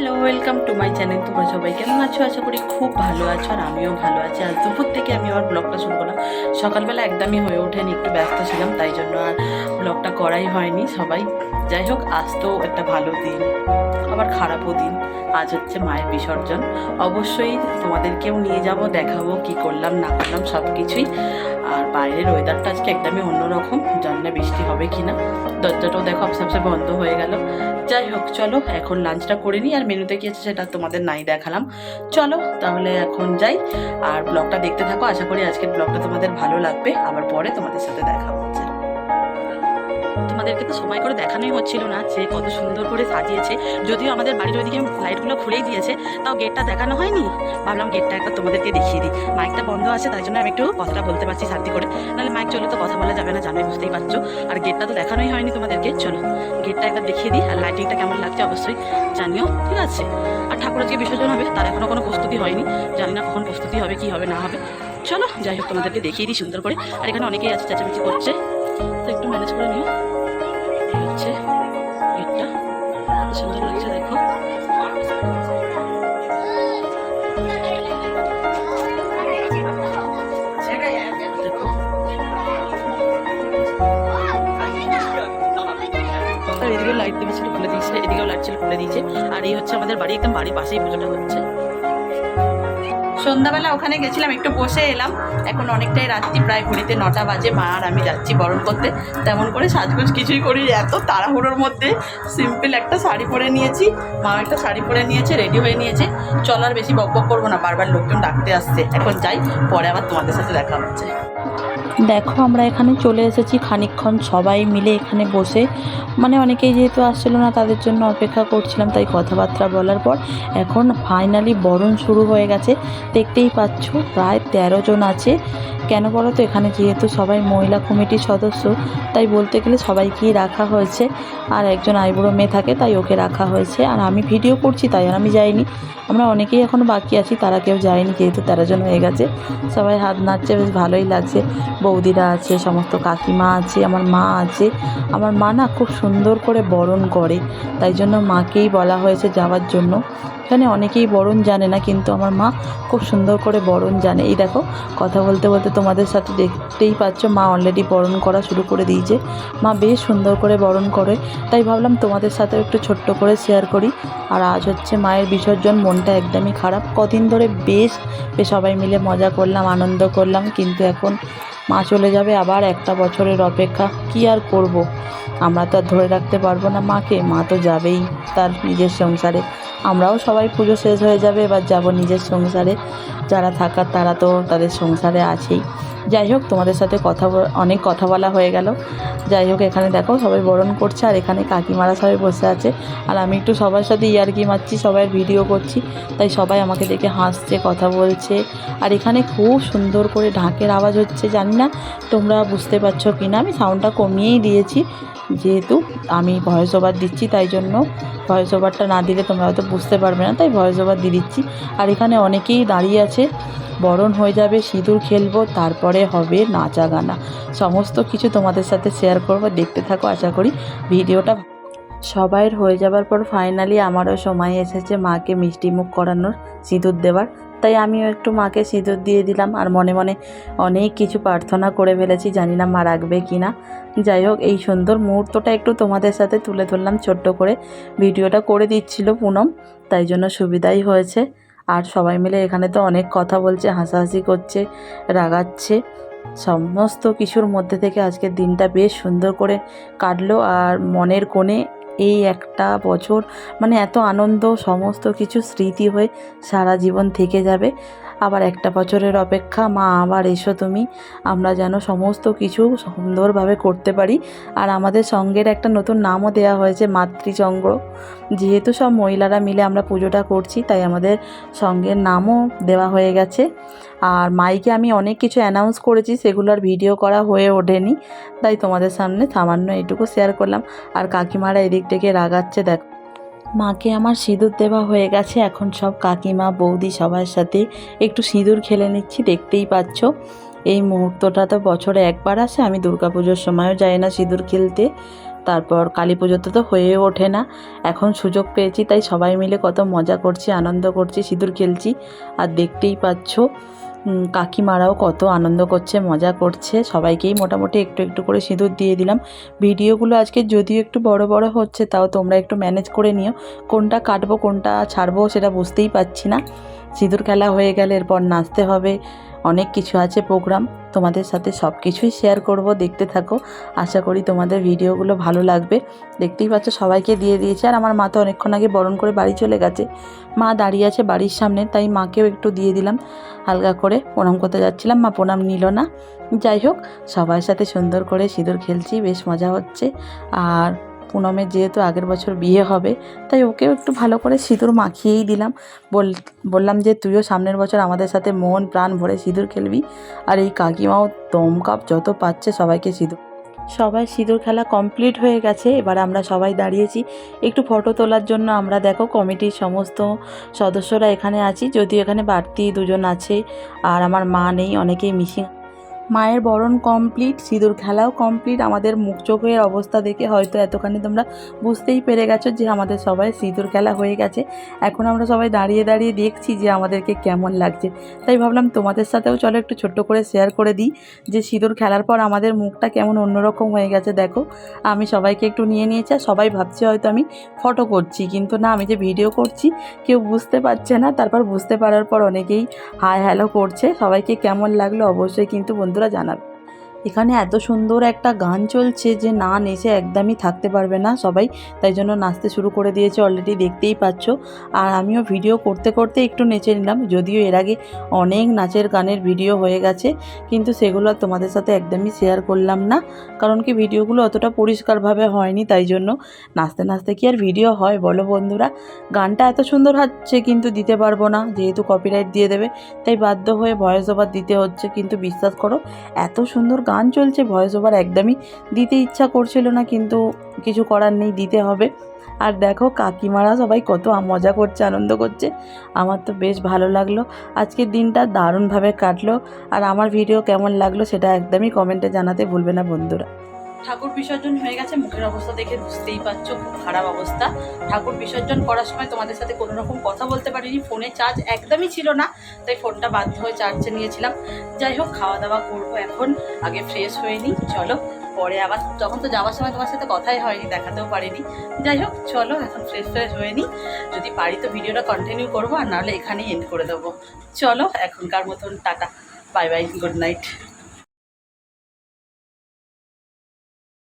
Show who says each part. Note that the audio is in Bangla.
Speaker 1: al 9-8-8-8-8-8-8-8-8-8-8-8-8-8-8-8-8-8-8-8-8-8-8-8-8-8-8-8-8-8-8-8-8-8-8-8-8-8-8-8-8-8-8-8-8-8-8-8-8-8-8-8-8-8-8-8-8-8-8-8-8-8-8-8-8-8-8-8-8-8-8-8-8-8-8-8-8-8-8-8-8-8-8-8-8-8-8-8-8-8-8-8-8-8-8-8-8-8-8-8-8-8-8-8-8-8-8-8-8-8-8-8-8-8-8-8-8-8-8-8-8-8-8-8-8-8-8-8-8-8-8-8-8-8-8-8-8-8-8-8-8-8-8-8-8-8-8-8-8-8-8-8-8-8-8-8-8-8-8-8-8-8-8-8-8-8-8-8-8-8-8-8-8-8-8-8-8-8-8-8-8-8-8-8-8-8-8-8-8-8-8- welcome to my channel তোমরা সবাই কেমন আছো? আশা করি খুব ভালো আছো আর আমিও ভালো আছি। আজ দুপুর থেকে আমি আমার ব্লগটা শুরু করলাম সকালবেলা একদমই হয়ে ওঠেনি, একটু ব্যস্ত ছিলাম, তাই জন্য আর ব্লগটা করাই হয়নি সবাই। যাই হোক, আজ তো একটা ভালো দিন, আবার খারাপও দিন। আজ হচ্ছে মায়ের বিসর্জন। অবশ্যই তোমাদেরকেও নিয়ে যাব, দেখাবো কি করলাম, না করলাম সব কিছুই আর বাইরের ওয়েদারটা আজকে একদমই অন্যরকম জানলে বৃষ্টি হবে কি না দরজাটাও দেখো আপসে বন্ধ হয়ে গেল। যাই হোক, চলো, এখন লাঞ্চটা করে নিই আর মেনুতে কি আছে সেটা তোমাদের নাই দেখালাম। চলো তাহলে এখন যাই আর ব্লগটা দেখতে থাকো। আশা করি আজকের ব্লগটা তোমাদের ভালো লাগবে। আবার পরে তোমাদের সাথে দেখা হচ্ছে। তোমাদেরকে তো সময় করে দেখানোই হচ্ছিল না যে কত সুন্দর করে সাজিয়েছে। যদিও আমাদের বাড়ির ওইদিকে লাইটগুলো খুলেই দিয়েছে, তাও গেটটা দেখানো হয়নি। ভাবলাম গেটটা একবার তোমাদেরকে দেখিয়ে দিই। মাইকটা বন্ধ আছে, তাই জন্য আমি একটু কথাটা বলতে পারছি শান্তি করে। নাহলে মাইক চলে তো কথা বলা যাবে না, জানোই, বুঝতেই পারছ। আর গেটটা তো দেখানোই হয়নি তোমাদেরকে। চলো। গেটটা একবার দেখিয়ে দিই, আর লাইটিংটা কেমন লাগছে অবশ্যই জানিও, ঠিক আছে? আর ঠাকুর আজকে বিসর্জন হবে, তার এখনও কোনো প্রস্তুতি হয়নি। জানি না কখন প্রস্তুতি হবে, কি হবে, না হবে। চলো, যাই হোক, তোমাদেরকে দেখিয়ে দিই সুন্দর করে। আর এখানে অনেকেই আছে, চেঁচামেচি করছে। তো একটু ম্যানেজ করে নিও। আর এদিকেও লাইট দেবে ছিল, খুলে দিয়েছে, এদিকেও লাইট ছিল, খুলে দিয়েছে। আর এই হচ্ছে আমাদের বাড়ি, একদম বাড়ির পাশেই পুজোটা হচ্ছে। সন্ধ্যাবেলা ওখানে গেছিলাম, একটু বসে এলাম। এখন অনেকটাই রাত্রি, প্রায় ঘড়িতে নটা বাজে, মা আর আমি যাচ্ছি বরণ করতে। তেমন করে সাজগোজ কিছুই করি এত তাড়াহুড়োর মধ্যে সিম্পল একটা শাড়ি পরে নিয়েছি। মা একটা শাড়ি পরে নিয়েছে রেডি হয়ে নিয়েছে। চলার বেশি বক বক করব না, বারবার লোকজন ডাকতে আসছে। এখন যাই, পরে আবার তোমাদের সাথে দেখা হচ্ছে।
Speaker 2: দেখো, আমরা এখানে চলে এসেছি খানিকক্ষণ সবাই মিলে এখানে বসে। মানে অনেকেই যেহেতু আসছিল না, তাদের জন্য অপেক্ষা করছিলাম, তাই কথাবার্তা বলার পর এখন ফাইনালি বরণ শুরু হয়ে গেছে। দেখতেই পাচ্ছ, প্রায় তেরো জন আছে। কেন বলো তো, এখানে যেহেতু সবাই মহিলা কমিটির সদস্য, তাই বলতে গেলে সবাইকেই রাখা হয়েছে। আর একজন আইবুড়ো মেয়ে থাকে, তাই ওকে রাখা হয়েছে। আর আমি ভিডিও করছি, তাই আর আমি যাইনি। আমরা অনেকেই এখনও বাকি আছি, তারা কেউ যায়নি, যেহেতু তেরো জন হয়ে গেছে। সবাই হাত নাচছে বেশ ভালোই লাগছে। বৌদিরা আছে, সমস্ত কাকিমা আছে, আমার মা আছে। আমার মা না খুব সুন্দর করে বরণ করে, তাই জন্য মাকেই বলা হয়েছে যাওয়ার জন্য। এখানে অনেকেই বরণ জানে না, কিন্তু আমার মা খুব সুন্দর করে বরণ জানে। এই দেখো, কথা বলতে বলতে তোমাদের সাথে দেখতেই পাচ্ছ, মা অলরেডি বরণ করা শুরু করে দিয়েছে। মা বেশ সুন্দর করে বরণ করে, তাই ভাবলাম তোমাদের সাথে একটু ছোট্ট করে শেয়ার করি। আর আজ হচ্ছে মায়ের বিসর্জন, মনটা একদমই খারাপ। কদিন ধরে বেশ বেশ সবাই মিলে মজা করলাম, আনন্দ করলাম, কিন্তু এখন মা চলে যাবে আবার একটা বছরের অপেক্ষা। কি আর করব। আমরা তো আর ধরে রাখতে পারব না মাকে। মা তো যাবেই তার নিজের সংসারে। আমরাও সবাই পুজো শেষ হয়ে যাবে, এবার যাব নিজের সংসারে। যারা থাকার তারা তো তাদের সংসারে আছেই। যাই হোক, তোমাদের সাথে কথা অনেক কথা বলা হয়ে গেল। যাই হোক, এখানে দেখো সবাই বরণ করছে, আর এখানে কাকিমারা সবাই বসে আছে। আর আমি একটু সবার সাথে ইয়ার্কি মারছি, সবাই ভিডিও করছি, তাই সবাই আমাকে দেখে হাসছে, কথা বলছে। আর এখানে খুব সুন্দর করে ঢাকের আওয়াজ হচ্ছে, জানি না তোমরা বুঝতে পারছ কি না আমি সাউন্ডটা কমিয়েই দিয়েছি। যেহেতু আমি ভয়েস ওভার দিচ্ছি, তাই জন্য ভয়েস ওভারটা না দিলে তোমরা হয়তো বুঝতে পারবে না, তাই ভয়েস ওভার দিয়ে দিচ্ছি। আর এখানে অনেকেই দাঁড়িয়ে আছে বরণ হয়ে যাবে, সিঁদুর খেলব, তারপরে হবে নাচা গানা। সমস্ত কিছু তোমাদের সাথে শেয়ার করব, দেখতে থাকো, আশা করি ভিডিওটা সবাইয়ের হয়ে যাবার পর ফাইনালি আমারও সময় এসেছে মাকে মিষ্টি মুখ করানোর, সিঁদুর দেওয়ার। তাই আমিও একটু মাকে সিঁদুর দিয়ে দিলাম আর মনে মনে অনেক কিছু প্রার্থনা করে ফেলেছি, জানি না মা রাখবে কি না যাই হোক, এই সুন্দর মুহূর্তটা একটু তোমাদের সাথে তুলে ধরলাম, ছোট্ট করে। ভিডিওটা করে দিচ্ছিল পুনম, তাই জন্য সুবিধাই হয়েছে। আর সবাই মিলে এখানে তো অনেক কথা বলছে, হাসাহাসি করছে, রাগাচ্ছে। সমস্ত কিছুর মধ্যে থেকে আজকের দিনটা বেশ সুন্দর করে কাটলো আর মনের কোণে এই একটা বছর মানে এত আনন্দ, সমস্ত কিছু স্মৃতি হয়ে সারা জীবন থেকে যাবে। আবার একটা বছরের অপেক্ষা, মা আবার এসো তুমি। আমরা যেন সমস্ত কিছু সুন্দরভাবে করতে পারি। আর আমাদের সঙ্গের একটা নতুন নামও দেওয়া হয়েছে মাতৃচঙ্গ যেহেতু সব মহিলারা মিলে আমরা পুজোটা করছি, তাই আমাদের সঙ্গের নামও দেওয়া হয়ে গেছে। আর মাইকে আমি অনেক কিছু অ্যানাউন্স করেছি সেগুলোর ভিডিও করা হয়ে ওঠেনি। তাই তোমাদের সামনে সামান্য এইটুকু শেয়ার করলাম। আর কাকিমারা এদিক থেকে রাগাচ্ছে, দেখ। মাকে আমার সিঁদুর দেওয়া হয়ে গেছে, এখন সব কাকিমা, বৌদি সবার সাথে একটু সিঁদুর খেলে নিচ্ছি, দেখতেই পাচ্ছ। এই মুহূর্তটা তো বছরে একবার আসে, আমি দুর্গাপুজোর সময়ও যাই না সিঁদুর খেলতে। তারপর কালী পুজোতে তো হয়ে ওঠে না। এখন সুযোগ পেয়েছি, তাই সবাই মিলে কত মজা করছি, আনন্দ করছি, সিঁদুর খেলছি। আর দেখতেই পাচ্ছ কাকিমারাও কত আনন্দ করছে, মজা করছে। সবাইকেই মোটামুটি একটু একটু করে সিঁদুর দিয়ে দিলাম। ভিডিওগুলো আজকে যদিও একটু বড় বড় হচ্ছে, তাও তোমরা একটু ম্যানেজ করে নিও। কোনটা কাটবো, কোনটা ছাড়বো সেটা বুঝতেই পারছি না। সিঁদুর খেলা হয়ে গেলে এরপর নাচতে হবে। অনেক কিছু আছে প্রোগ্রাম তোমাদের সাথে সব কিছুই শেয়ার করব, দেখতে থাকো। আশা করি তোমাদের ভিডিওগুলো ভালো লাগবে। দেখতেই পাচ্ছ, সবাইকে দিয়ে দিয়েছে। আর আমার মা তো অনেকক্ষণ আগে বরণ করে বাড়ি চলে গেছে। মা দাঁড়িয়ে আছে বাড়ির সামনে, তাই মাকেও একটু দিয়ে দিলাম। হালকা করে প্রণাম করতে যাচ্ছিলাম, মা প্রণাম নিল না। যাই হোক, সবার সাথে সুন্দর করে সিঁদুর খেলছি, বেশ মজা হচ্ছে। আর পুনমের যেহেতু আগের বছর বিয়ে হবে, তাই ওকেও একটু ভালো করে সিঁদুর মাখিয়েই দিলাম। বল, বললাম যে, তুইও সামনের বছর আমাদের সাথে মন প্রাণ ভরে সিঁদুর খেলবি আর এই কাকিমাও দমকাপ যত পাচ্ছে সবাইকে সিঁদুর সবাই সিঁদুর খেলা কমপ্লিট হয়ে গেছে, এবার আমরা সবাই দাঁড়িয়েছি। একটু ফটো তোলার জন্য আমরা দেখো কমিটির সমস্ত সদস্যরা এখানে আছি, যদিও এখানে বাড়তি দুজন আছে আর আমার মা নেই, অনেকেই মিসিং মায়ের বরণ কমপ্লিট সিঁদুর খেলাও কমপ্লিট আমাদের মুখ চোখের অবস্থা দেখে হয়তো এতখানি তোমরা বুঝতেই পেরে গেছো যে আমাদের সবাই সিঁদুর খেলা হয়ে গেছে। এখন আমরা সবাই দাঁড়িয়ে দাঁড়িয়ে দেখছি যে আমাদেরকে কেমন লাগছে। তাই ভাবলাম তোমাদের সাথেও চলো একটু ছোট্ট করে শেয়ার করে দিই যে সিঁদুর খেলার পর আমাদের মুখটা কেমন অন্যরকম হয়ে গেছে। দেখো, আমি সবাইকে একটু নিয়ে নিয়েছি আর সবাই ভাবছে হয়তো আমি ফটো করছি, কিন্তু না, আমি যে ভিডিও করছি, কেউ বুঝতে পারছে না। তারপর বুঝতে পারার পর অনেকেই হাই হ্যালো করছে। সবাইকে কেমন লাগল অবশ্যই কিন্তু বন্ধুরা জানাবে। এখানে এত সুন্দর একটা গান চলছে যে না নেচে একদমই থাকতে পারবে না সবাই, তাই জন্য নাচতে শুরু করে দিয়েছে অলরেডি দেখতেই পাচ্ছ। আর আমিও ভিডিও করতে করতে একটু নেচে নিলাম, যদিও এর আগে অনেক নাচের গানের ভিডিও হয়ে গেছে, কিন্তু সেগুলো তোমাদের সাথে একদমই শেয়ার করলাম না, কারণ কি ভিডিওগুলো অতটা পরিষ্কারভাবে হয়নি, তাই জন্য নাচতে নাচতে কি আর ভিডিও হয় বলো বন্ধুরা। গানটা এত সুন্দর হচ্ছে কিন্তু দিতে পারব না, যেহেতু কপিরাইট দিয়ে দেবে, তাই বাধ্য হয়ে ভয়েস ওভার দিতে হচ্ছে, কিন্তু বিশ্বাস করো, এত সুন্দর গান চলছে ভয়েস ওভার একদমই দিতে ইচ্ছা করছিল না, কিন্তু কিছু করার নেই, দিতে হবে। আর দেখো, কাকিমারা সবাই কত মজা করছে, আনন্দ করছে। আমার তো বেশ ভালো লাগল। আজকের দিনটা দারুণভাবে কাটলো। আর আমার ভিডিও কেমন লাগল সেটা একদমই কমেন্টে জানাতে ভুলবে না বন্ধুরা।
Speaker 1: ঠাকুর বিসর্জন হয়ে গেছে, মুখের অবস্থা দেখে বুঝতেই পারছ, খুব খারাপ অবস্থা। ঠাকুর বিসর্জন করার সময় তোমাদের সাথে কোনো রকম কথা বলতে পারিনি, ফোনে চার্জ একদমই ছিল না, তাই ফোনটা বাধ্য হয়ে চার্জে নিয়েছিলাম। যাই হোক, খাওয়া দাওয়া করব এখন, আগে ফ্রেশ হয়ে নিই, চলো, পরে আবার, তখন তো যাওয়ার সময় তোমার সাথে কথাই হয়নি, দেখাতেও পারিনি। যাই হোক, চলো, এখন ফ্রেশ ফ্রেশ হয়ে নিই। যদি পারি তো ভিডিওটা কন্টিনিউ করব, আর নাহলে এখানেই এন্ড করে দেবো। চলো, এখনকার মতন, tata bye bye good night